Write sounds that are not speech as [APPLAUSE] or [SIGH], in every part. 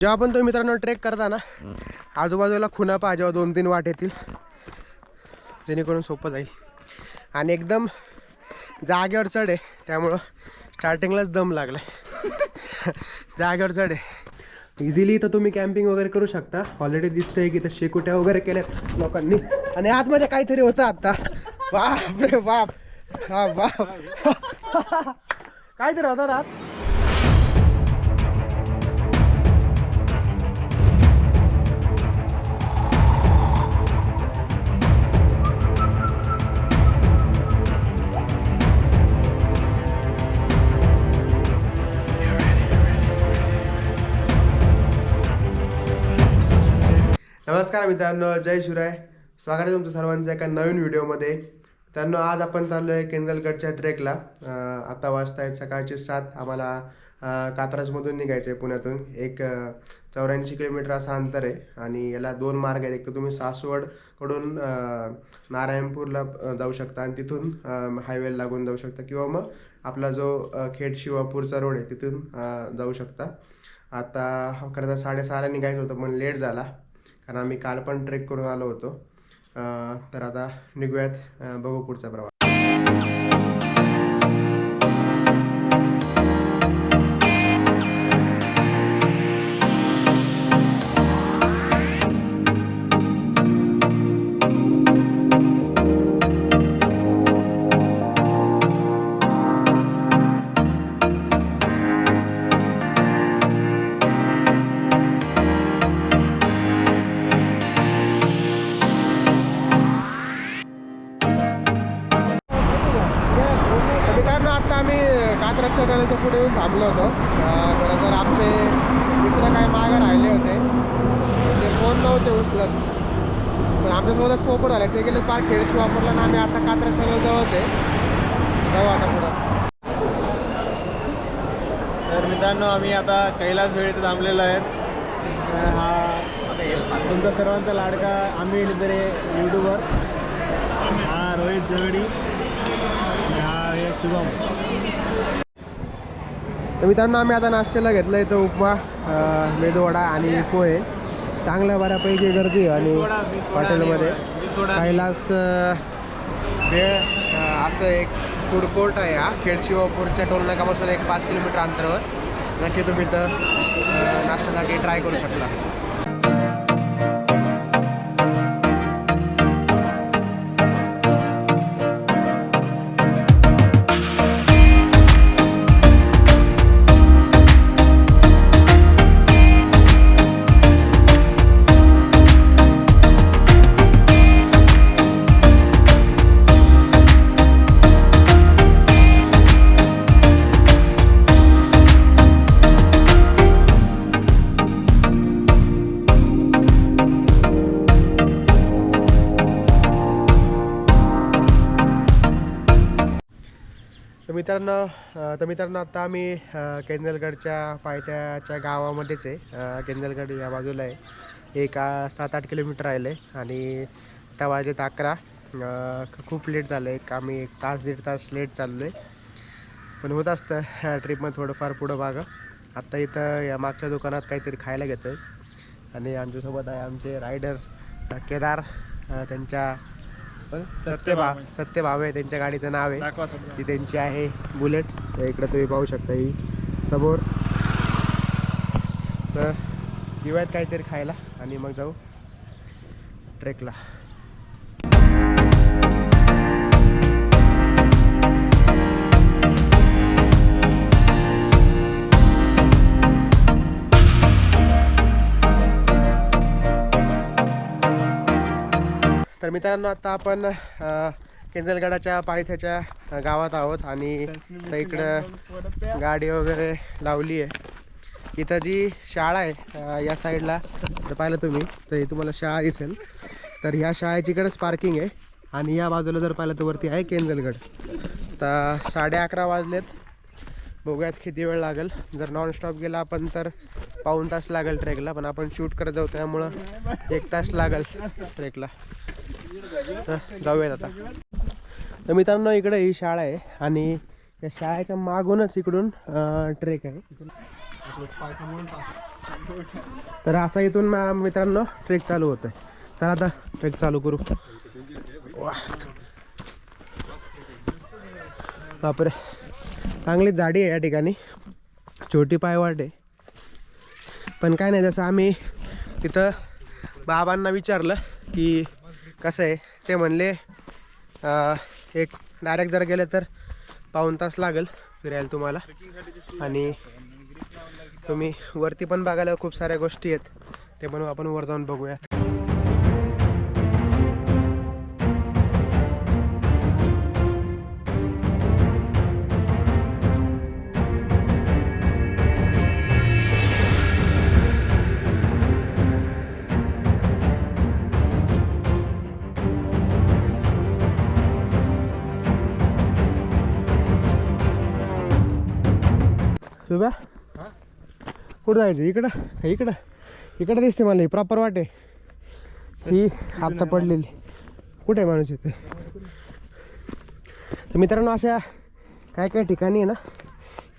जेव्हा पण तुम्ही मित्रांनो ट्रेक करता ना आजूबाजूला खुणा पहा जेव्हा दोन तीन वाट येतील. जेणेकरून सोपं जाईल. आणि एकदम जागेवर चढ आहे त्यामुळं स्टार्टिंगलाच दम लागलाय. [LAUGHS] जागेवर चढ आहे. इझिली तर तुम्ही कॅम्पिंग वगैरे करू शकता. ऑलरेडी दिसतंय की इथं शेकुट्या वगैरे केल्यात लोकांनी. आणि आतमध्ये काहीतरी होतं आता. बाप रे बाप. हा बाप. [LAUGHS] काहीतरी होतं ना आत. नमस्कार मित्रांनो जय शिवराय. स्वागत आहे तुमचं सर्वांचं एका नवीन व्हिडिओमध्ये. त्यांना आज आपण चाललो आहे केंजलगडच्या ट्रेकला आत्ता आता वाजता आहेत सकाळचे सात. आम्हाला अं, कात्रजमधून निघायचं आहे पुण्यातून. एक चौऱ्याऐंशी किलोमीटर असं अंतर आहे आणि याला दोन मार्ग आहेत. एक तर तुम्ही सासवडकडून नारायणपूरला जाऊ शकता आणि तिथून हायवेला लागून जाऊ शकता किंवा मग आपला जो खेड शिवापूरचा रोड आहे तिथून जाऊ शकता. आता खरं तर साडेसहाला निघायचं होतं पण लेट झाला. कारण आम्ही काल पण ट्रेक करून आलो होतो. तर आता निघूयात बघू पुढचा प्रवास. आम्ही आता कैलास वेळ इथे थांबलेलो आहेत तर हा तुमचा सर्वांचा लाडका आम्ही तरी यूट्यूबर हा रोहित जवडी हा आहे शुभम. तर मित्रांनो आम्ही आता नाश्त्याला घेतलं इथं उपमा मेदूवडा आणि पोहे. चांगल्या बऱ्यापैकी गर्दी आहे आणि हॉटेलमध्ये. कैलास वेळ असं एक फूड कोर्ट आहे हा. खेडशिवापूरच्या टोलनाकापासून एक पाच किलोमीटर अंतरावर. नक्की तुम्ही तर नाश्त्यासाठी ट्राय करू शकता. मित्रांनो तर मित्रांनो आत्ता आम्ही केंदलगडच्या पायथ्याच्या गावामध्येच आहे. केंदलगड या बाजूला आहे. एक सात आठ किलोमीटर राहिले आणि त्या वाजेत अकरा. खूप लेट झालं आहे एक आम्ही एक तास दीड तास लेट चाललो आहे पण होत असतं ह्या ट्रिपमध्ये थोडंफार पुढं मागं. आत्ता इथं या मागच्या दुकानात काहीतरी खायला घेतो आहे आणि आमच्यासोबत आहे आमचे रायडर केदार त्यांच्या सत्यभा सत्यभाव आहे त्यांच्या गाडीचं नाव आहे. ती त्यांची आहे. बुलेट तर इकडं तुम्ही पाहू शकता ही. समोर. तर घेऊयात काहीतरी खायला आणि मग जाऊ ट्रेकला. तर मित्रांनो आता आपण केंजलगडाच्या पायथ्याच्या गावात आहोत आणि तर इकडं गाडी वगैरे लावली आहे. इथं जी शाळा आहे या साईडला जर पाहिलं तुम्ही तर ही तुम्हाला शाळा दिसेल. तर ह्या शाळेची इकडंच पार्किंग आहे आणि या बाजूला जर पाहिलं तर वरती आहे केंजलगड. तर साडे अकरा वाजलेत. बघूयात किती वेळ लागेल. जर नॉन स्टॉप गेला आपण तर पाऊण तास लागेल ट्रेकला पण आपण शूट करत जाऊ त्यामुळं एक तास लागेल ट्रेकला तर जाऊयात आता. तर मित्रांनो इकडे ही शाळा आहे आणि या शाळेच्या मागूनच इकडून ट्रेक आहे. तर असा इथून मित्रांनो ट्रेक चालू होत आहे चला आता ट्रेक चालू करू. बापरे. चांगली झाडी आहे या ठिकाणी. छोटी पायवाट आहे. पण काय नाही जसं आम्ही तिथं बाबांना विचारलं की कसं आहे ते म्हणले एक डायरेक्ट जर गेलं तर पाऊण तास लागेल फिरायला तुम्हाला. आणि तुम्ही वरती पण बघायला खूप साऱ्या गोष्टी आहेत ते पण आपण वर जाऊन बघूयात. कुठं जायचं? इकडं? इकडं? इकडं दिसते मला ही प्रॉपर वाटे ही आत्ता पडलेली. कुठे आहे माणूस इथे? तर मित्रांनो अशा काय काय ठिकाणी आहे ना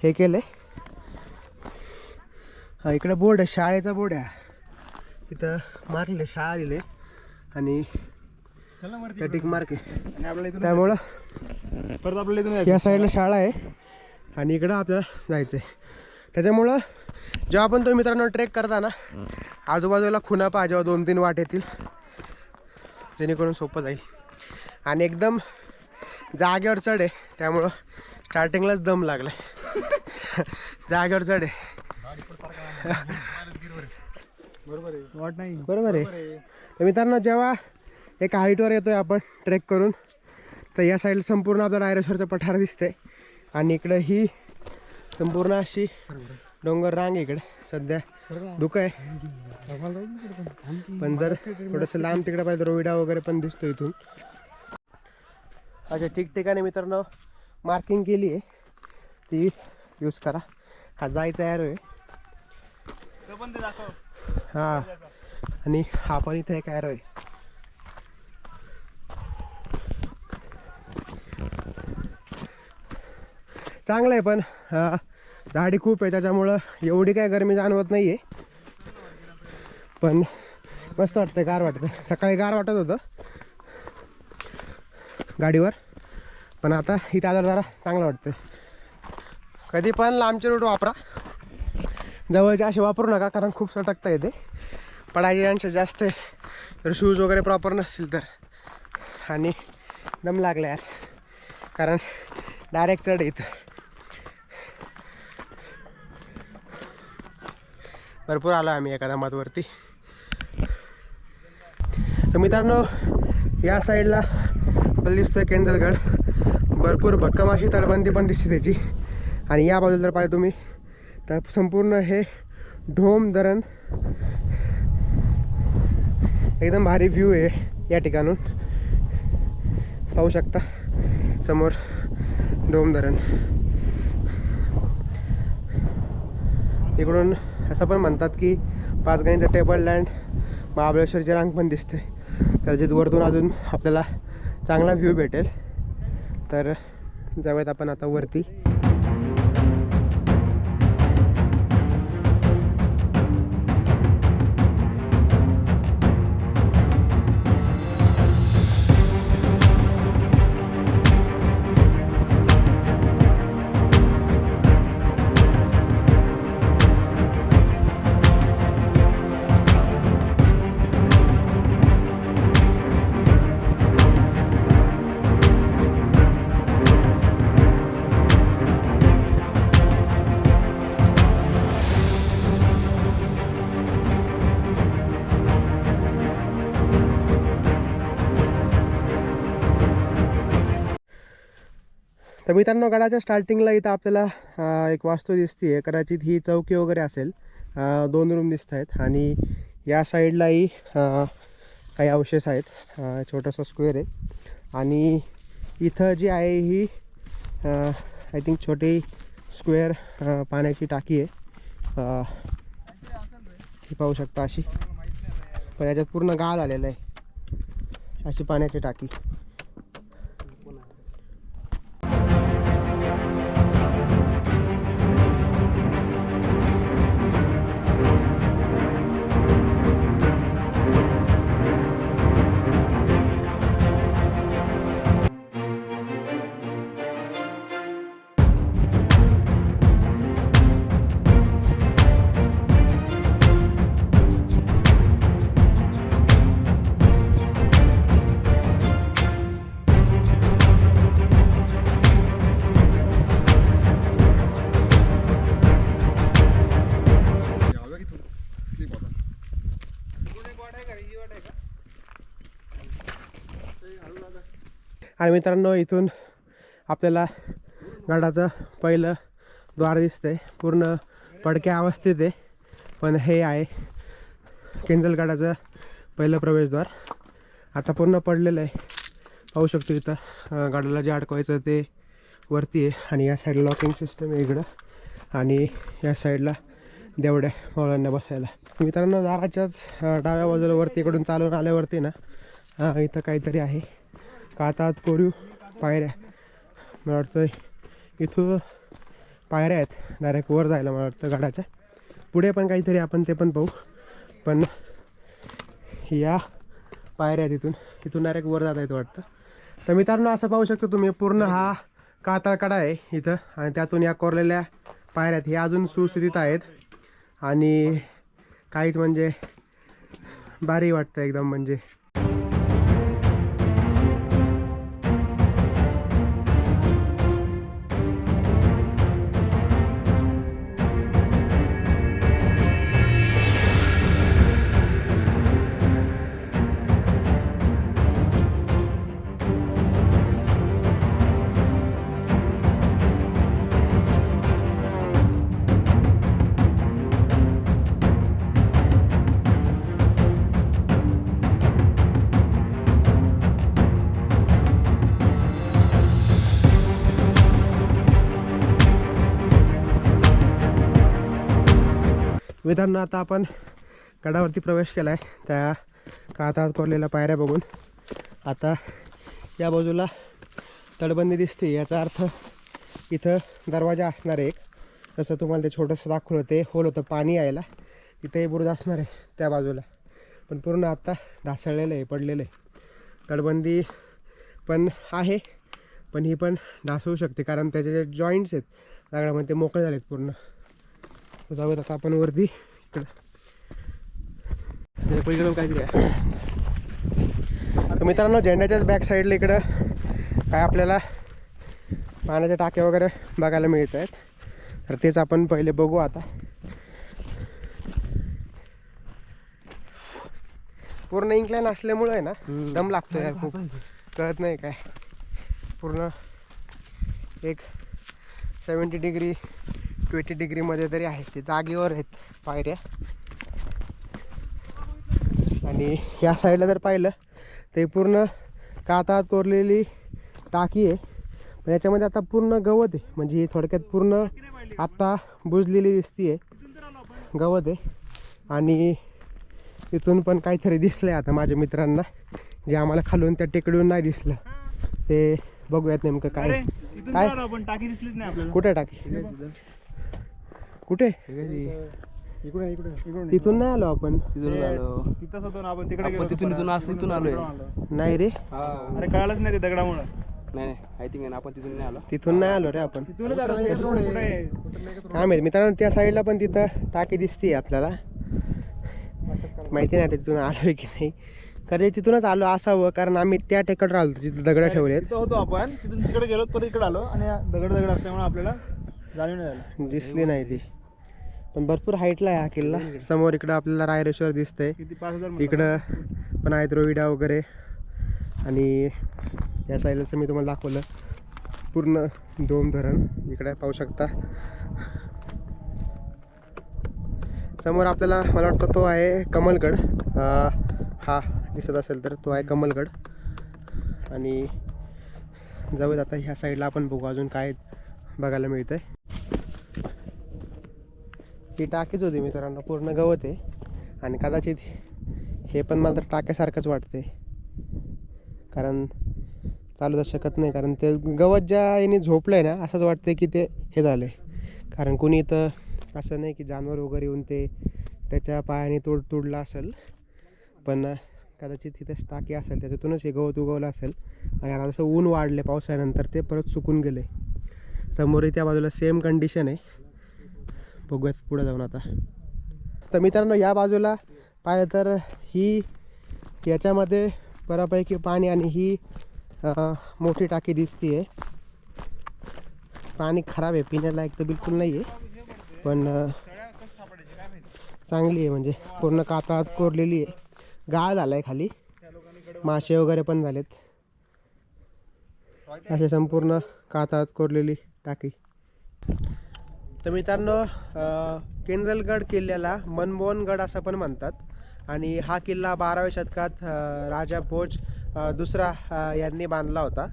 हे केलं आहे हा इकडं बोर्ड आहे शाळेचा बोर्ड आहे. इथं मारले शाळा लिहिले आणि त्या टिक मार्क आहे. त्यामुळं परत आपल्याला या साईडला शाळा आहे. आणि इकडं आपल्याला जायचं आहे त्याच्यामुळं जेव्हा पण तुम्ही मित्रांनो ट्रेक करता ना आजूबाजूला खुणा पहा जेव्हा दोन तीन वाट येतील. जेणेकरून सोपं जाईल. आणि एकदम जागेवर चढ आहे त्यामुळं स्टार्टिंगलाच दम लागला [LAUGHS] जागेवर चढ आहे. बरोबर आहे. वाट नाही. बरोबर आहे. तर मित्रांनो जेव्हा एक हाईटवर येतोय आपण ट्रेक करून तर या साईडला संपूर्ण आपल्याला आयरेश्वरचं पठार दिसतंय. आणि इकडं ही संपूर्ण अशी डोंगर रांग इकडे. सध्या धुकं आहे. पण जर थोडंसं लांब तिकडे पाहिजे तर रोविडा वगैरे पण दिसतो इथून. अच्छा ठिकठिकाणी मित्रांनो मार्किंग केली आहे. ती यूज करा. हा जायचा यार आहे. हा. आणि हा पण इथे एक ॲरो आहे. चांगलं आहे पण हा, झाडी खूप आहे त्याच्यामुळं एवढी काय गरमी जाणवत नाही आहे पण मस्त वाटतं गार वाटतं सकाळी गार वाटत होतं गाडीवर पण आता इथं आजार जरा चांगलं वाटतं कधी पण लांबचे रूट वापरा. जवळचे असे वापरू नका कारण खूप सटकता येते. पडायचे यांचे जास्त आहे तर शूज वगैरे प्रॉपर नसतील तर. आणि दम लागला यार कारण डायरेक्ट चढ येतं भरपूर आलो आम्ही एका दमातवरती तर मित्रांनो या साईडला आपल्याला दिसतोय केंदलगड. भरपूर भक्कम अशी तटबंदी पण दिसते त्याची. आणि या बाजूला जर पाहिजे तुम्ही तर संपूर्ण हे ढोम धरण एकदम भारी व्ह्यू आहे या ठिकाणून. पाहू शकता समोर डोम धरण. इकडून असं पण म्हणतात की पाचगणीचं टेबल लँड महाबळेश्वरची रांग पण दिसते. त्याच्यात वरतून अजून आपल्याला चांगला व्ह्यू भेटेल. तर जाऊयात आपण आता वरती. मित्रांनो गडाच्या स्टार्टिंगला इथं आपल्याला एक वास्तू दिसते आहे कदाचित ही चौकी वगैरे असेल. दोन रूम दिसत आहेत आणि या साईडलाही काही अवशेष आहेत. छोटासा स्क्वेअर आहे. आणि इथं जी आहे ही आय थिंक छोटी स्क्वेअर पाण्याची टाकी आहे. ही पाहू शकता अशी. पण याच्यात पूर्ण गाळ आलेला आहे. अशी पाण्याची टाकी. आणि मित्रांनो इथून आपल्याला गडाचं पहिलं द्वार दिसतंय. पूर्ण पडक्या अवस्थेत आहे पण हे आहे केंजलगडाचं पहिलं प्रवेशद्वार. आता पूर्ण पडलेलं आहे. पाहू शकतो इथं गडाला जे अडकवायचं ते वरती आहे आणि या साईडला लॉकिंग सिस्टम आहे इकडं आणि या साईडला देवड्या मावळ्यांना बसायला. मित्रांनो दाराच्याच डाव्या बाजूला वरती इकडून चालून आल्यावरती ना इथं काहीतरी आहे. कातात कोरीव पायऱ्या. मला वाटतं इथून पायऱ्या आहेत. डायरेक्ट वर जायला मला वाटतं गडाच्या. पुढे पण काहीतरी आपण ते पण पाहू. पण या पायऱ्या आहेत इथून. इथून डायरेक्ट वर जाता येतं वाटतं. तर मित्रांनो असं पाहू शकतो तुम्ही पूर्ण हा कातळकडा आहे इथं. आणि त्यातून या कोरलेल्या पायऱ्या आहेत. हे अजून सुस्थितीत आहेत. आणि काहीच म्हणजे भारी वाटतं एकदम म्हणजे. मित्रांनो आता आपण गडावरती प्रवेश केला आहे त्या कातात कोरलेल्या पायऱ्या बघून. आता या बाजूला तटबंदी दिसते. याचा अर्थ इथं दरवाजा असणार आहे एक. तसं तुम्हाला ते छोटंसं दाखवलं ते होल होतं पाणी यायला. तिथे बुरुज असणार आहे त्या बाजूला. पण पूर्ण आत्ता ढासळलेलं आहे पडलेलं आहे. तडबंदी पण आहे पण ही पण ढासळू शकते. कारण त्याचे जे जॉईंट्स आहेत दगडामध्ये ते मोकळे झालेत पूर्ण. जाऊयात आता आपण वरती. इकडं. त्याच्या पलीकडं काहीतरी आहे. तर मित्रांनो झेंड्याच्याच बॅक साईडला इकडं काय आपल्याला पाण्याच्या टाक्या वगैरे बघायला मिळत आहेत. तर तेच आपण पहिले बघू आता. पूर्ण इंक्लाईन असल्यामुळं आहे ना दम लागतो यार खूप. कळत नाही काय. पूर्ण एक सेवन्टी डिग्री ट्वेंटी डिग्रीमध्ये तरी आहेत ते जागेवर आहेत पायऱ्या. आणि या साईडला जर पाहिलं ते पूर्ण कातात कोरलेली टाकी आहे. पण याच्यामध्ये आता पूर्ण गवत आहे. म्हणजे थोडक्यात पूर्ण आत्ता बुजलेली दिसती आहे. गवत आहे. आणि इथून पण काहीतरी दिसलं आहे आता माझ्या मित्रांना जे आम्हाला खालून त्या टेकडीवर नाही दिसलं. ते बघूयात नेमकं काय काय? टाकी दिसलीच नाही आपल्याला. कुठे टाकी? कुठे? इकडे तिथून नाही आलो आपण. तिथून आलो. तिथंच होतो ना आपण तिकडे आपण गेलो होतो तिथून- परत. इथून असं इथून आलोय. आलो. नाही रे. अरे कळालंच नाही ते दगडामुळं. नाही नाही. आय थिंक आपण तिथून नाही आलो. तिथून नाही आलो रे आपण. तिथूनच आलो कुठे आहे? काय माहिती मित्रांनो त्या साईडला पण तिथं टाकी दिसते आपल्याला. माहिती नाही तिथून आलोय की नाही. कारण तिथूनच आलो असावं कारण आम्ही त्या टेकड राहिलो तिथे दगड ठेवलेत. तिथं होतो आपण. तिथून तिकडे गेलो परत इकडे आलो. आणि दगड दगड असल्यामुळे आपल्याला जाणीव नाही झालं. दिसली नाही ती. पण भरपूर हाईटला आहे हा किल्ला. समोर इकडं आपल्याला रायरेश्वर दिसतंय. इकडं पण आहेत रोविडा वगैरे. आणि या साईडला मी तुम्हाला दाखवलं. पूर्ण दोम धरण इकडे पाहू शकता. समोर आपल्याला मला वाटतं तो आहे कमलगड. हा दिसत असेल तर तो आहे कमलगड. आणि जाऊयात आता ह्या साईडला आपण बघू अजून काय बघायला मिळतंय. ही टाकीच होती मित्रांनो पूर्ण गवत आहे. आणि कदाचित हे पण मला तर टाक्यासारखंच वाटते कारण चालू तर शकत नाही कारण ते गवत ज्या याने झोपलं आहे ना असंच वाटतं की ते हे झालं आहे कारण कुणी इथं असं नाही की जानवर वगैरे येऊन ते त्याच्या पायाने तोड तोडलं असेल पण कदाचित तिथंच टाकी असेल त्याच्यातूनच हे गवत उगवलं असेल. आणि आता जसं ऊन वाढले पावसाळ्यानंतर ते परत सुकून गेले समोरही त्या बाजूला सेम कंडिशन आहे. बघूयात पुढे जाऊन आता. तर मित्रांनो या बाजूला पाहिलं तर ही याच्यामध्ये बऱ्यापैकी पाणी आणि ही मोठी टाकी दिसते आहे पाणी खराब आहे पिण्यालायक तर बिलकुल नाही आहे पण चांगली आहे म्हणजे पूर्ण कातात कोरलेली आहे गाळ झाला आहे खाली. मासे वगैरे पण झालेत. असे संपूर्ण कातात कोरलेली टाकी. तर मित्रांनो केंजलगड किल्ल्याला मनमोहनगड असं पण म्हणतात. आणि हा किल्ला बाराव्या शतकात राजा भोज दुसरा यांनी बांधला होता.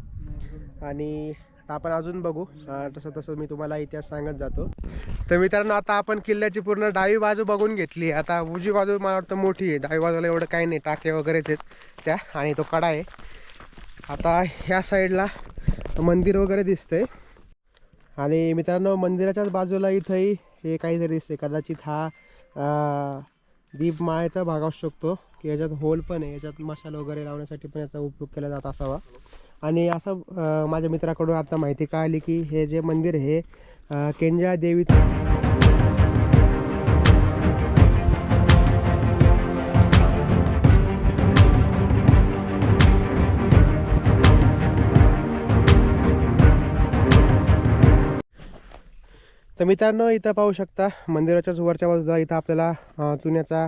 आणि आपण अजून बघू. तसं तसं मी तुम्हाला इतिहास सांगत जातो. तर मित्रांनो आता आपण किल्ल्याची पूर्ण डावी बाजू बघून घेतली. आता उजवी बाजू मला वाटतं मोठी आहे. डावी बाजूला एवढं काही नाही. टाके वगैरेच आहेत त्या. आणि तो कडा आहे. आता ह्या साईडला मंदिर वगैरे दिसतंय. आणि मित्रांनो मंदिराच्याच बाजूला इथंही हे काहीतरी दिसते कदाचित हा दीपमाळेचा भाग असू शकतो की याच्यात होल पण आहे. याच्यात मसाला वगैरे लावण्यासाठी पण याचा उपयोग केला जात असावा. आणि असं माझ्या मित्राकडून आता माहिती कळाली की हे जे मंदिर हे अं, केंजळा देवीचं तर मित्रांनो इथं पाहू शकता मंदिराच्याच वरच्या बाजूला इथं आपल्याला चुन्याचा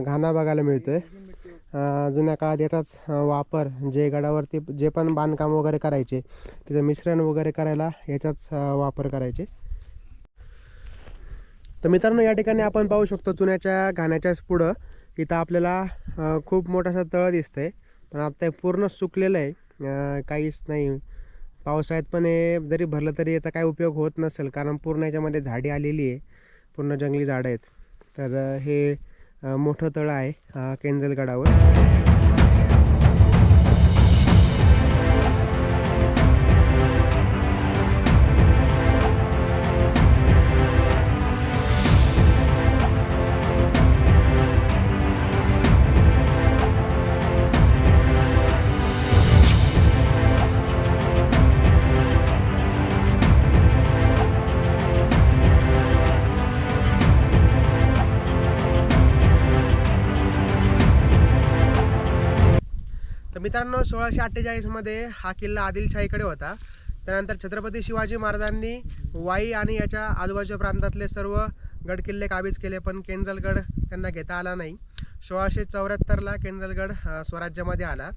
घाणा बघायला मिळतोय. आहे जुन्या काळात याचाच वापर जे गडावरती जे पण बांधकाम वगैरे करायचे तिथं मिश्रण वगैरे करायला याचाच वापर करायचे. तर मित्रांनो या ठिकाणी आपण पाहू शकतो चुन्याच्या घाण्याच्याच पुढं इथं आपल्याला खूप मोठासा तळ दिसतंय. पण आता पूर्ण सुकलेलं आहे. काहीच नाही. पावसाळ्यात पण हे जरी भरलं तरी याचा काय उपयोग होत नसेल कारण पूर्ण याच्यामध्ये झाडी आलेली आहे पूर्ण जंगली झाडं आहेत. तर हे मोठं तळं आहे केंजलगडावर. मित्रांनो सोळाशे अठ्ठेचाळीसमध्ये हा किल्ला आदिलशाहीकडे होता. त्यानंतर छत्रपती शिवाजी महाराजांनी वाई आणि याच्या आजूबाजूच्या प्रांतातले सर्व गडकिल्ले काबीज केले पण केंजलगड त्यांना घेता आला नाही. सोळाशे चौऱ्याहत्तरला केंजलगड स्वराज्यामध्ये आला.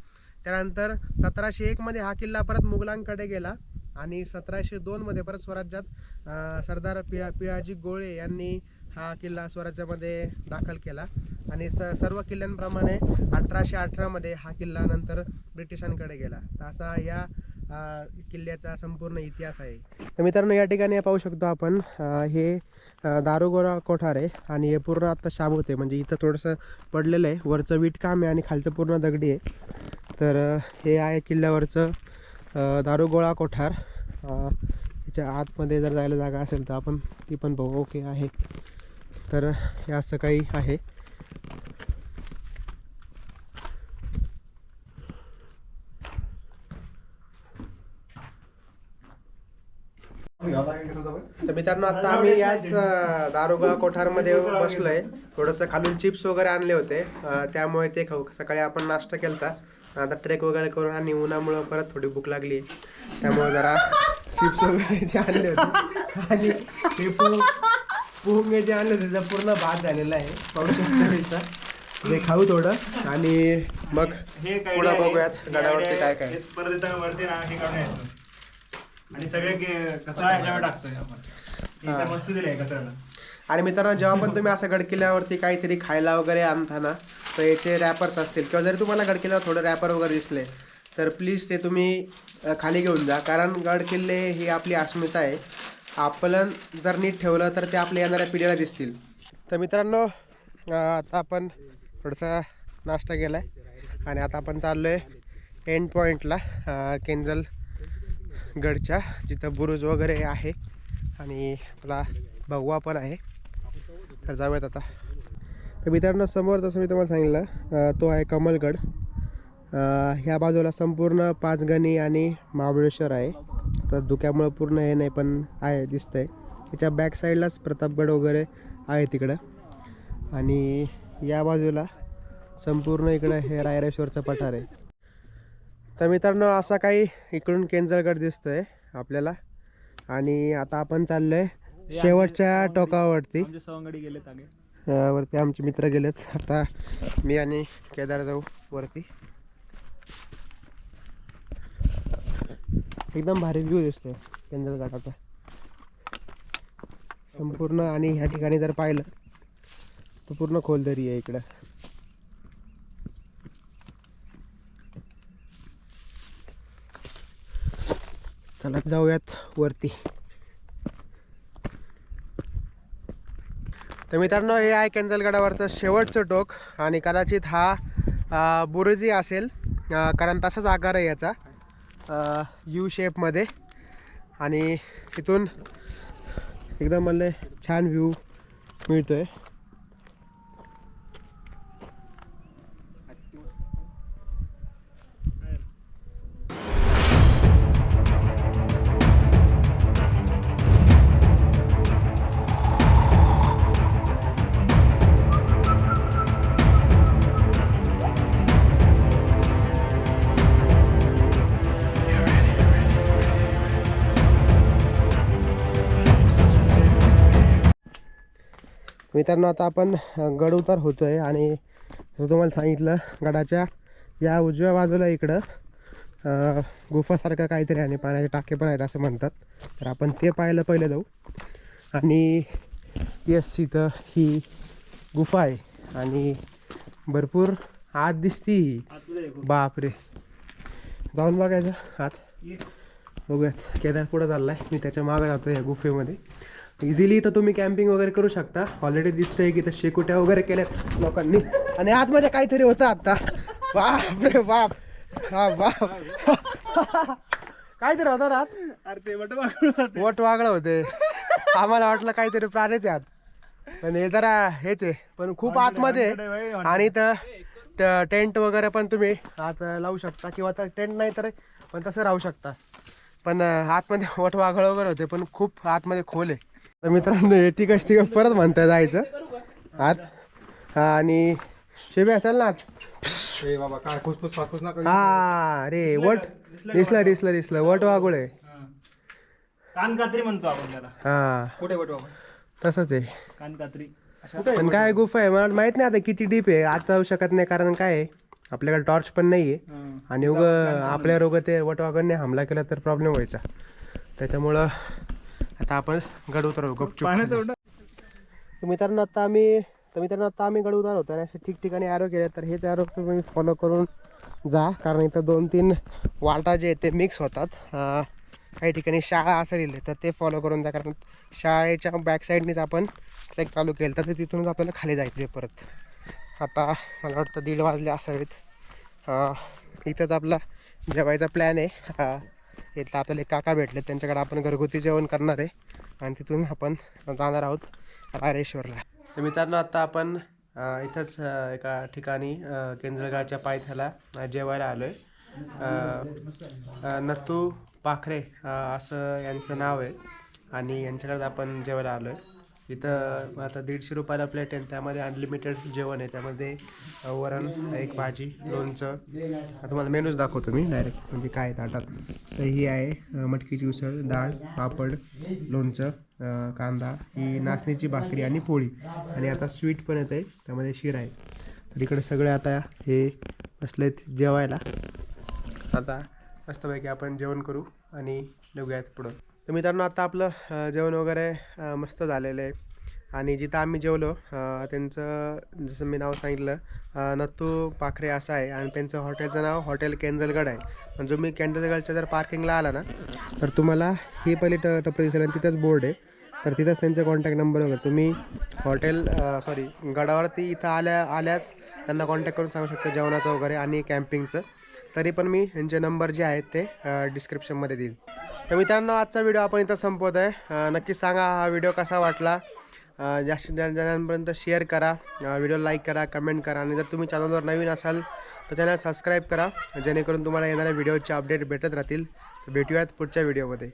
त्यानंतर सतराशे एकमध्ये हा किल्ला परत मुघलांकडे गेला आणि सतराशे दोनमध्ये परत स्वराज्यात सरदार पिया पियाजी गोळे यांनी हा किल्ला स्वराज्यामध्ये दाखल केला. आणि स सर्व किल्ल्यांप्रमाणे अठराशे अठरामध्ये हा किल्ला नंतर ब्रिटिशांकडे गेला. तर असा या किल्ल्याचा संपूर्ण इतिहास आहे. तर मित्रांनो या ठिकाणी पाहू शकतो आपण हे अं, दारुगोळा कोठार आहे आणि हे पूर्ण आत्ता शाब होते म्हणजे इथं थोडंसं पडलेलं आहे. वरचं विटकाम आहे आणि खालचं पूर्ण दगडी आहे. तर हे आहे किल्ल्यावरचं दारुगोळा कोठार. याच्या आतमध्ये जर जायला जागा असेल तर आपण ती पण बघू. ओके आहे. तर हे असं काही आहे. तर मित्रांनो आता आम्ही याच अं, कोठारमध्ये बसलोय. थोडंसं खालून चिप्स वगैरे आणले होते. त्यामुळे ते खाऊ सकाळी आपण नाश्ता केलता. आता ट्रेक वगैरे करून आणि उन्हामुळं परत थोडी भूक लागली. त्यामुळे जरा चिप्स वगैरे आणले होते. आणि हे पो पोंगे जे आणले त्याचा पूर्ण भात झालेला आहे पाहू शकतो. ते खाऊ थोडं आणि मग हे काय पुढं? बघूयात गडावरती काय. काय परत वरती ना हे काढून यायचं. आणि सगळे कचरा ह्याच्यावर टाकतोय आपण. इथे मस्त दिले कचऱ्याला. आणि मित्रांनो जेव्हा पण तुम्ही असं गडकिल्ल्यावरती काहीतरी खायला वगैरे आणता ना तर याचे रॅपर्स असतील. किंवा जरी तुम्हाला गडकिल्ल्यावर थोडे रॅपर वगैरे दिसले तर प्लीज ते तुम्ही खाली घेऊन जा. कारण गडकिल्ले ही आपली अस्मिता आहे. आपलं जर नीट ठेवलं तर ते आपल्या येणाऱ्या पिढीला दिसतील. तर मित्रांनो आता आपण थोडासा नाश्ता केला आहे आणि आता आपण चाललो आहे एंड पॉईंटला केंजल गडच्या जिथं बुरुज वगैरे आहे आणि आपला भगवा पण आहे. तर जाऊयात आता. तर मित्रांनो समोर जसं मी तुम्हाला सांगितलं तो आहे कमलगड. ह्या बाजूला संपूर्ण पाचगणी आणि महाबळेश्वर आहे. तर धुक्यामुळं पूर्ण हे नाही पण आहे दिसतंय. त्याच्या बॅक साईडलाच प्रतापगड वगैरे आहे तिकडं. आणि या बाजूला संपूर्ण इकडं हे रायरेश्वरचं पठार आहे. तर मित्रांनो असा काही इकडून केंजरगड दिसतोय आपल्याला. आणि आता आपण चाललोय शेवटच्या टोकावरती. वरती आमचे मित्र गेलेत. आता मी आणि केदार जाऊ वरती. एकदम भारी व्ह्यू दिसतोय केंद्रगडाचा संपूर्ण आणि ह्या ठिकाणी जर पाहिलं तर पूर्ण खोलदरी आहे इकडं. चला जाऊयात वरती. तर मित्रांनो हे आहे केंजलगडावरचं शेवटचं टोक आणि कदाचित हा बुरुजी असेल कारण तसाच आकार आहे याचा. यू शेपमध्ये आणि इथून एकदम मला छान व्ह्यू मिळतोय. मित्रांनो आता आपण गड उतार होतोय आणि जसं तुम्हाला सांगितलं गडाच्या या उजव्या बाजूला इकडं गुफासारखं काहीतरी आणि पाण्याचे टाके पण आहेत असं म्हणतात. तर आपण ते पाहायला पहिलं जाऊ. आणि येस इथं ही गुफा आहे आणि भरपूर आत दिसती ही. बापरे. जाऊन बघायचं आत. बघूयात. केदार पुढं चाललाय. मी त्याच्यामागे जातो या गुफेमध्ये. इझिली इथं तुम्ही कॅम्पिंग वगैरे करू शकता. ऑलरेडी दिसतंय की इथं शेकोट्या वगैरे केल्यात लोकांनी. आणि आतमध्ये काहीतरी होतं आता. बाप रे बाप. हा बाप. काहीतरी होतं ना आत अरे ते बट वट वागळं होते. आम्हाला वाटलं काहीतरी प्राणीच आहे आत. पण हे जरा हेच आहे. पण खूप आतमध्ये. आणि इथं टेंट वगैरे पण तुम्ही आत लावू शकता. किंवा तर टेंट नाही तर पण तसं राहू शकता. पण आतमध्ये वट वाघळ वगैरे होते. पण खूप आतमध्ये खोल आहे. तर मित्रांनो हे ठीक आहे परत म्हणताय जायचं. आत. हा, आणि शेबे असेल ना आत? बाबा काय खुसफुस ना हा अरे वट. दिसलं दिसलं दिसलं. वट वाघुळ आहे. कानकात्री म्हणतो आपण त्याला. हा. कुठे बटू तसंच आहे. कानकात्री पण काय गुफा आहे? मला माहीत नाही आता किती डीप आहे. आज जाऊ शकत नाही कारण काय आहे? आपल्याकडे टॉर्च पण नाही आहे आणि उग आपल्या रोग ते वटवागडने हमला केला तर प्रॉब्लेम व्हायचा. त्याच्यामुळं आता आपण गड उतरवू गपचूप तर मित्रांनो आता आम्ही तर मित्रांनो आता आम्ही गड उतार होतो आणि असे ठिकठिकाणी आरो केले तर हेच आरो तुम्ही फॉलो करून जा कारण इथं दोन तीन वाटा जे आहेत ते मिक्स होतात. अं, काही ठिकाणी शाळा असं लिहिले तर ते फॉलो करून जा कारण शाळेच्या बॅक साईडनीच आपण ट्रेक चालू केलं तर ते तिथूनच आपल्याला खाली जायचं आहे परत. आता मला वाटतं दीड वाजले असावेत. अं, इथंच आपला जेवायचा प्लॅन आहे. इथलं आपल्याला एक काका भेटले त्यांच्याकडे आपण घरगुती जेवण करणार आहे. आणि तिथून आपण जाणार आहोत रायरेश्वरला. तर मित्रांनो आता आपण इथंच एका ठिकाणी केंद्रगाडच्या पायथ्याला जेवायला आलो आहे नत्तू पाखरे असं यांचं नाव आहे. आणि यांच्याकडे आपण जेवायला आलो आहे इथं आता दीडशे रुपयाला प्लेट आहे. त्यामध्ये अनलिमिटेड जेवण आहे. त्यामध्ये वरण एक भाजी लोणचं. तुम्हाला मेनूच दाखवतो मी डायरेक्ट म्हणजे काय ताटात तर ही आहे मटकीची उसळ डाळ पापड लोणचं कांदा. ही नाचणीची भाकरी आणि पोळी. आणि आता स्वीट पण येत आहे त्यामध्ये शिरा आहे. तर इकडे सगळे आता हे बसलेत जेवायला. आता मस्तपैकी आपण जेवण करू आणि निघूयात पुढं. तर मित्रांनो आता आपलं जेवण वगैरे मस्त झालेलं आहे. आणि जिथं आम्ही जेवलो त्यांचं जसं मी नाव सांगितलं नत्तू पाखरे असं आहे. आणि त्यांचं हॉटेलचं नाव हॉटेल केंजलगड आहे. आणि जो मी केंजलगडच्या जर पार्किंगला आला ना तर तुम्हाला ही पहिली ट टपरी दिसेल आणि तिथंच बोर्ड आहे. तर तिथंच त्यांचा कॉन्टॅक्ट नंबर वगैरे. तुम्ही हॉटेल सॉरी गडावरती इथं आल्या आल्याच त्यांना कॉन्टॅक्ट करून सांगू शकता जेवणाचं वगैरे आणि कॅम्पिंगचं तरी पण मी यांचे नंबर जे आहेत ते डिस्क्रिप्शनमध्ये देईल. तर मित्रांनो आजचा व्हिडिओ आपण इथं संपवत आहे. नक्की सांगा हा व्हिडिओ कसा वाटला? जास्तीत जास्त जणांपर्यंत शेअर करा व्हिडिओ लाईक करा कमेंट करा आणि जर तुम्ही चॅनलवर नवीन असाल तर चॅनल सबस्क्राईब करा जेणेकरून तुम्हाला येणाऱ्या व्हिडिओचे अपडेट भेटत राहतील. तर भेटूयात पुढच्या व्हिडिओमध्ये.